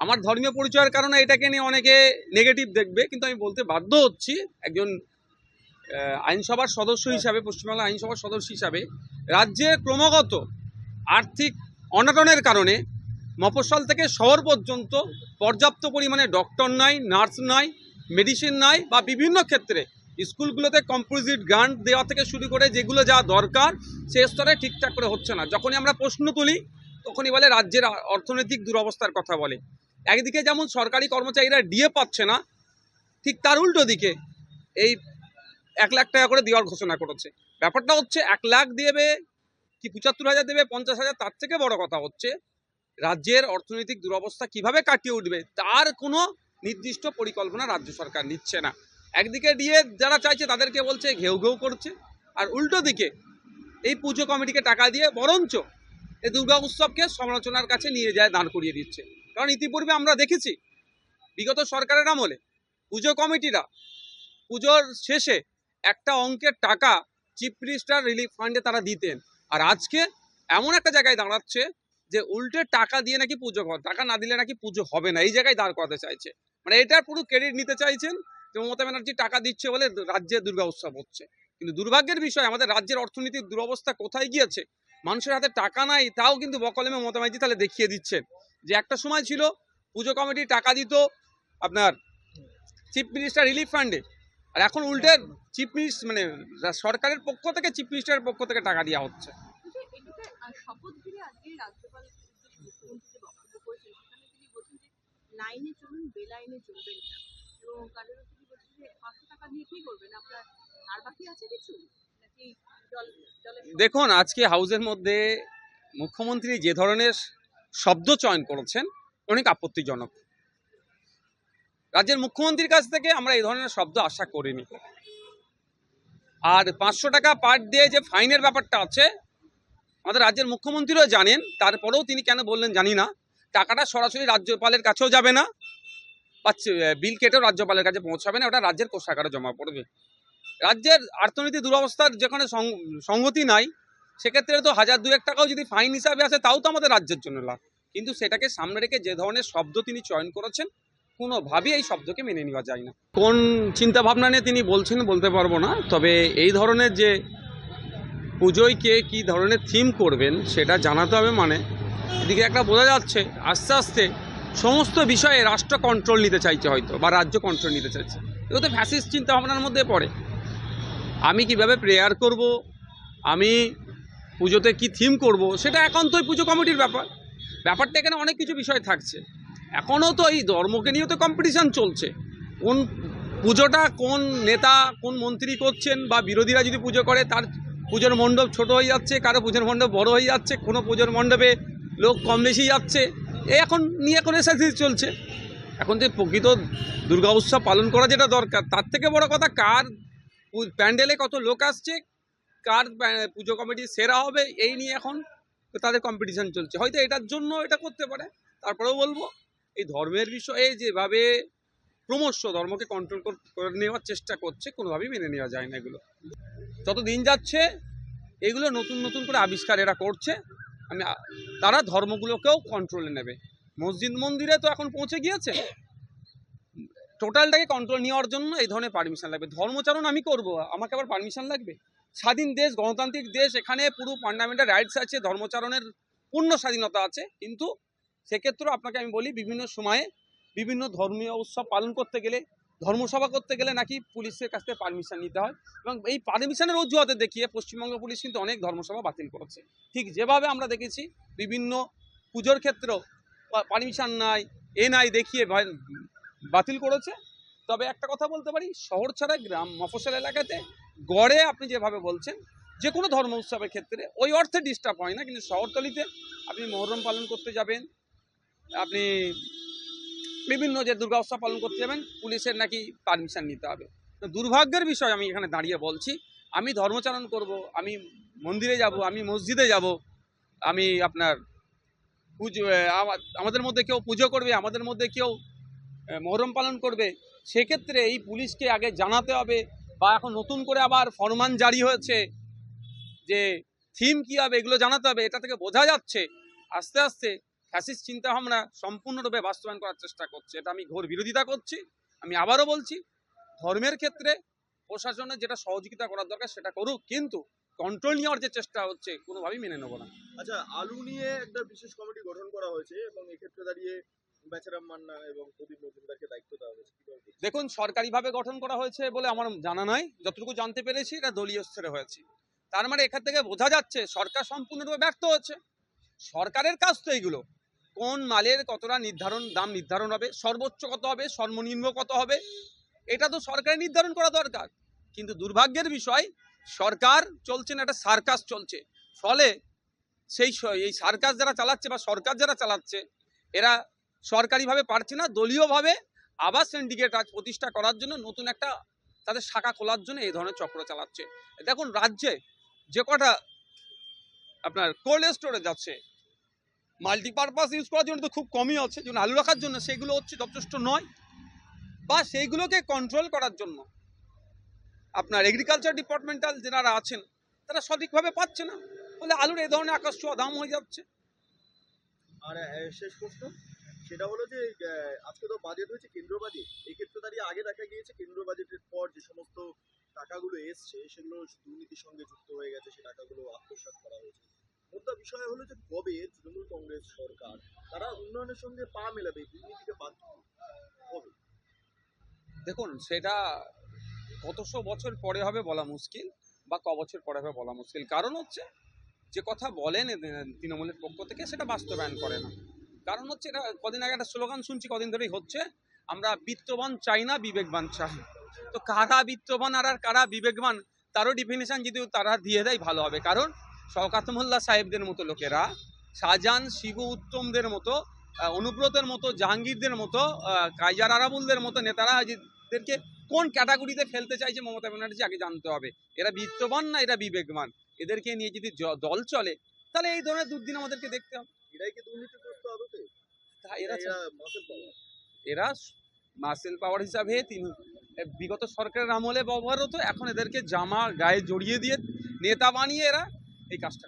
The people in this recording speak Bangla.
আমার ধর্মীয় পরিচয়ের কারণে এটাকে নিয়ে অনেকে নেগেটিভ দেখবে কিন্তু আমি বলতে বাধ্য হচ্ছি একজন আইনসভার সদস্য হিসাবে পশ্চিমবাংলা আইনসভার সদস্য হিসাবে রাজ্যে ক্রমাগত আর্থিক অনটনের কারণে মফস্বল থেকে শহর পর্যন্ত পর্যাপ্ত পরিমাণে ডক্টর নাই নার্স নাই মেডিসিন নাই বা বিভিন্ন ক্ষেত্রে স্কুলগুলোতে কম্পোজিট গ্রান্ট দেওয়া থেকে শুরু করে যেগুলো যা দরকার সে স্তরে ঠিকঠাক করে হচ্ছে না। যখনই আমরা প্রশ্ন তুলি তখনই বলে রাজ্যের অর্থনৈতিক দুরবস্থার কথা বলে। একদিকে যেমন সরকারি কর্মচারীরা ডিএ পাচ্ছে না, ঠিক তার উল্টো দিকে এই এক লাখ টাকা করে দেওয়ার ঘোষণা করেছে। ব্যাপারটা হচ্ছে এক লাখ দেবে কি পঁচাত্তর হাজার দেবে, পঞ্চাশ হাজার, তার থেকে বড় কথা হচ্ছে রাজ্যের অর্থনৈতিক দুরবস্থা কীভাবে কাটিয়ে উঠবে, তার কোনো নির্দিষ্ট পরিকল্পনা রাজ্য সরকার নিচ্ছে না। একদিকে ডিএ যারা চাইছে তাদেরকে বলছে ঘেউ ঘেউ করছে, আর উল্টো দিকে এই পুজো কমিটিকে টাকা দিয়ে বরঞ্চ এই দুর্গা উৎসবকে সমালোচনার কাছে নিয়ে যায়, দাঁড় করিয়ে দিচ্ছে। কারণ ইতিপূর্বে আমরা দেখেছি, বিগত সরকারের আমলে পুজো কমিটিরা, পুজোর শেষে একটা অঙ্কের টাকা চিফ মিনিস্টার রিলিফ ফান্ডে তারা দিতেন। আর আজকে এমন একটা জায়গায় দাঁড়াচ্ছে যে উল্টে টাকা দিয়ে নাকি পুজো টাকা না দিলে নাকি পুজো হবে না। এই জায়গায় দাঁড় করাতে চাইছে। মানে এটার পুরো ক্রেডিট নিতে চাইছেন যে মমতা ব্যানার্জি টাকা দিচ্ছে বলে রাজ্যে দুর্গা উৎসব হচ্ছে। কিন্তু দুর্ভাগ্যের বিষয়, আমাদের রাজ্যের অর্থনীতির দুরবস্থা কোথায় গিয়েছে? মানুষের হাতে টাকা নাই, তাও কিন্তু বকলেমে মমতা ব্যানার্জি তাহলে দেখিয়ে দিচ্ছেন। যে একটা সময় ছিল পুজো কমিটি টাকা দিত আপনার চিফ মিনিস্টার রিলিফ ফান্ডে। আর এখন উল্টে চিফ মিনিস্টার মানে সরকারের পক্ষ থেকে চিফ মিনিস্টারের পক্ষ থেকে টাকা দেওয়া হচ্ছে। লাইনে চলুন বেলাইনে চলবেন না। এবং কারণ তিনি বলছেন যে পাঁচশো টাকা কি করবেন? আপনার আর বাকি আছে কিছু? সঙ্গে- দেখুন আজকে হাউসের মধ্যে মুখ্যমন্ত্রী যে ধরনের শব্দ চয়ন করেছেন অনেক আপত্তিজনক। রাজ্যের মুখ্যমন্ত্রীর কাছ থেকে আমরা এই ধরনের শব্দ আশা করিনি। আর পাঁচশো টাকা পার দিয়ে যে ফাইনের ব্যাপারটা আছে, আমাদের রাজ্যের মুখ্যমন্ত্রীও জানেন, তারপরেও তিনি কেন বললেন জানি না। টাকাটা সরাসরি রাজ্যপালের কাছেও যাবে না, বা বিল কেটেও রাজ্যপালের কাছে পৌঁছাবে না, ওটা রাজ্যের কোষাগারে জমা পড়বে। রাজ্যের অর্থনীতি দুরবস্থার যেখানে সং- সংগতি নাই সেক্ষেত্রে তো হাজার দুয়েক টাকাও যদি ফাইন হিসাবে আসে, তাও তো আমাদের রাজ্যের জন্য লাভ। কিন্তু সেটাকে সামনে রেখে যে ধরনের শব্দ তিনি চয়ন করেছেন, কোনোভাবেই এই শব্দকে মেনে নেওয়া যায় না। কোন চিন্তা ভাবনা নিয়ে তিনি বলছেন বলতে পারব না, তবে এই ধরনের যে পুজোয় কে কী ধরনের থিম করবেন, সেটা জানাতে হবে মানে। এদিকে একটা বোঝা যাচ্ছে, আস্তে আস্তে সমস্ত বিষয়ে রাষ্ট্র কন্ট্রোল নিতে চাইছে হয়তো, বা রাজ্য কন্ট্রোল নিতে চাইছে। এগুলো তো ফ্যাসিস্ট চিন্তা ভাবনার মধ্যে পড়ে। আমি কীভাবে প্রেয়ার করব? আমি পুজোতে কি থিম করব, সেটা এখন একান্তই পুজো কমিটির ব্যাপার। ব্যাপারটা এখানে অনেক কিছু বিষয় থাকছে। এখনও তো এই ধর্মকে নিয়েও তো কম্পিটিশান চলছে। কোন পুজোটা কোন নেতা, কোন মন্ত্রী করছেন বা বিরোধীরা যদি পুজো করে, তার পুজোর মণ্ডপ ছোট হয়ে যাচ্ছে, কারও পুজোর মণ্ডপ বড় হয়ে যাচ্ছে, কোনো পুজোর মণ্ডপে লোক কম বেশি যাচ্ছে, এ এখন নিয়ে এখন এসে চলছে। এখন যে প্রকৃত দুর্গা উৎসব পালন করা যেটা দরকার, তার থেকে বড় কথা কার প্যান্ডেলে কত লোক আসছে কার পুজো কমিটি সেরা হবে, এই নিয়ে এখন তাদের কম্পিটিশন চলছে। হয়তো এটার জন্য এটা করতে পারে, তারপরেও বলব, এই ধর্মের বিষয়ে যেভাবে ক্রমশ ধর্মকে কন্ট্রোল করে নেওয়ার চেষ্টা করছে, কোনোভাবেই মেনে নেওয়া যায় না এগুলো। যত দিন যাচ্ছে, এগুলো নতুন নতুন করে আবিষ্কার এরা করছে আমি তারা ধর্মগুলোকেও কন্ট্রোলে নেবে। মসজিদ মন্দিরে তো এখন পৌঁছে গিয়েছে। টোটালটাকে কন্ট্রোল নেওয়ার জন্য এই ধরনের পারমিশন লাগবে। ধর্মচারণ আমি করব, আমাকে আবার পারমিশন লাগবে? স্বাধীন দেশ, গণতান্ত্রিক দেশ, এখানে পুরো ফান্ডামেন্টাল রাইটস আছে, ধর্মচারণের পূর্ণ স্বাধীনতা আছে। কিন্তু সেক্ষেত্রেও আপনাকে আমি বলি, বিভিন্ন সময়ে বিভিন্ন ধর্মীয় উৎসব পালন করতে গেলে, ধর্মসভা করতে গেলে নাকি পুলিশের কাছ থেকে পারমিশন নিতে হয় এবং এই পারমিশনের অজুহাতে দেখিয়ে পশ্চিমবঙ্গ পুলিশ কিন্তু অনেক ধর্মসভা বাতিল করেছে। ঠিক যেভাবে আমরা দেখেছি, বিভিন্ন পুজোর ক্ষেত্রেও পারমিশন নাই, এ নাই দেখিয়ে বাতিল করেছে। তবে একটা কথা বলতে পারি, শহর ছাড়া গ্রাম, মফস্বল এলাকাতে গড়ে আপনি যেভাবে বলছেন, যে কোনো ধর্ম উৎসবের ক্ষেত্রে ওই অর্থে ডিস্টার্ব হয় না, কিন্তু শহরতলিতে আপনি মহরম পালন করতে যাবেন, আপনি বিভিন্ন যে দুর্গা উৎসব পালন করতে যাবেন, পুলিশের নাকি পারমিশন নিতে হবে। দুর্ভাগ্যের বিষয় আমি এখানে দাঁড়িয়ে বলছি, আমি ধর্মচারণ করব, আমি মন্দিরে যাব, আমি মসজিদে যাব, আমি আপনার পুজো আমাদের মধ্যে কেউ পুজো করবে, আমাদের মধ্যে কেউ মহরম পালন করবে, সেক্ষেত্রে এই পুলিশকে আগে জানাতে হবে বা এখন নতুন করে আবার ফরমান জারি হয়েছে যে থিম কী হবে, এগুলো জানাতে হবে, এটা থেকে বোঝা যাচ্ছে, আস্তে আস্তে ফ্যাসিস্ট চিন্তাভাবনা সম্পূর্ণরূপে বাস্তবায়ন করার চেষ্টা করছে। এটা আমি ঘোর বিরোধিতা করছি, আমি আবারও বলছি, ধর্মের ক্ষেত্রে প্রশাসনের যেটা সহযোগিতা করার দরকার সেটা করুক, কিন্তু কন্ট্রোল নেওয়ার যে চেষ্টা হচ্ছে কোনোভাবেই মেনে নেব না। আচ্ছা আলু নিয়ে একটা বিশেষ কমিটি গঠন করা হয়েছে এবং এক্ষেত্রে দাঁড়িয়ে দায়িত্ব দেওয়া হয়েছে দেখুন, সরকারিভাবে গঠন করা হয়েছে বলে আমার জানা নয় যতটুকু জানতে পেরেছি, এটা দলীয় স্তরে হয়েছে। তার মানে এখান থেকে বোঝা যাচ্ছে, সরকার সম্পূর্ণরূপে ব্যর্থ হচ্ছে। সরকারের কাজ তো এইগুলো। কোন মালের কতটা নির্ধারণ, দাম নির্ধারণ হবে, সর্বোচ্চ কত হবে, সর্বনিম্ন কত হবে, এটা তো সরকারের নির্ধারণ করা দরকার। কিন্তু দুর্ভাগ্যের বিষয়, সরকার চলছে না, একটা সার্কাস চলছে। ফলে সেই এই সার্কাস যারা চালাচ্ছে বা সরকার যারা চালাচ্ছে, এরা সরকারিভাবে পারছে না, দলীয়ভাবে আবার সিন্ডিকেট প্রতিষ্ঠা করার জন্য, নতুন একটা তাদের শাখা খোলার জন্য এই ধরনের চক্র চালাচ্ছে। দেখুন, রাজ্যে যে কটা আপনার কোল্ড স্টোরেজ আছে মাল্টিপারপাস ইউজ করার জন্য তো খুব কমই আছে, যেমন আলু রাখার জন্য সেগুলো হচ্ছে যথেষ্ট নয়। বা সেইগুলোকে কন্ট্রোল করার জন্য আপনার এগ্রিকালচার ডিপার্টমেন্টাল যারা আছেন, তারা সঠিকভাবে পাচ্ছে না। ফলে আলুর এই ধরনের আকাশ ছোঁয়া দাম হয়ে যাচ্ছে। আর শেষ প্রশ্ন? সেটা হলো যে আজকে তো বাজেট হয়েছে কেন্দ্র বাজেট এই ক্ষেত্রে দাঁড়িয়ে আগে দেখা গিয়েছে কেন্দ্র বাজেটের পর যে সমস্ত টাকাগুলো এসছে, সেগুলো দুর্নীতির সঙ্গে যুক্ত হয়ে গেছে সেই টাকাগুলো আত্মসাৎ করা হয়েছে। মুদ্রা বিষয় হলো যে কবে তৃণমূল কংগ্রেস সরকার তারা উন্নয়নের সঙ্গে পা মেলাবে দুর্নীতিকে বাদ কবে? দেখুন, সেটা কতশো বছর পরে হবে বলা মুশকিল বা ক বছর পরে হবে বলা মুশকিল। কারণ হচ্ছে, যে কথা বলেন তৃণমূলের পক্ষ থেকে, সেটা বাস্তবায়ন করে না। কারণ হচ্ছে এটা কদিন আগে একটা স্লোগান শুনছি, কদিন ধরেই হচ্ছে, আমরা বিত্তবান চাই না, বিবেকবান চাই। তো কারা বিত্তবান আর আর কারা বিবেকবান, তারও ডিফিনেশন যদি তারা দিয়ে দেয়, ভালো হবে। কারণ শওকাত মোল্লা সাহেবদের মতো লোকেরা, শাহজাহান, শিবু উত্তমদের মতো অনুব্রতের মতো, জাহাঙ্গীরদের মতো কাইজার আরাবুলদের মতো নেতারা এদেরকে কোন ক্যাটাগরিতে ফেলতে চাইছে মমতা ব্যানার্জি, আগে জানতে হবে। এরা বিত্তবান না, এরা বিবেকবান। এদেরকে নিয়ে যদি দল চলে, তাহলে এই ধরনের দুর্দিন আমাদেরকে দেখতে হবে। এরাই কি দুর্নীতিগ্রস্ত আদতে তা এরা এরা মাসেল পাওয়ার এরা মাসেল পাওয়ার হিসাবে তিনি বিগত সরকারের আমলে ব্যবহার হতো এখন এদেরকে জামা গায়ে জড়িয়ে দিয়ে নেতা বানিয়ে এরা এই কাজটা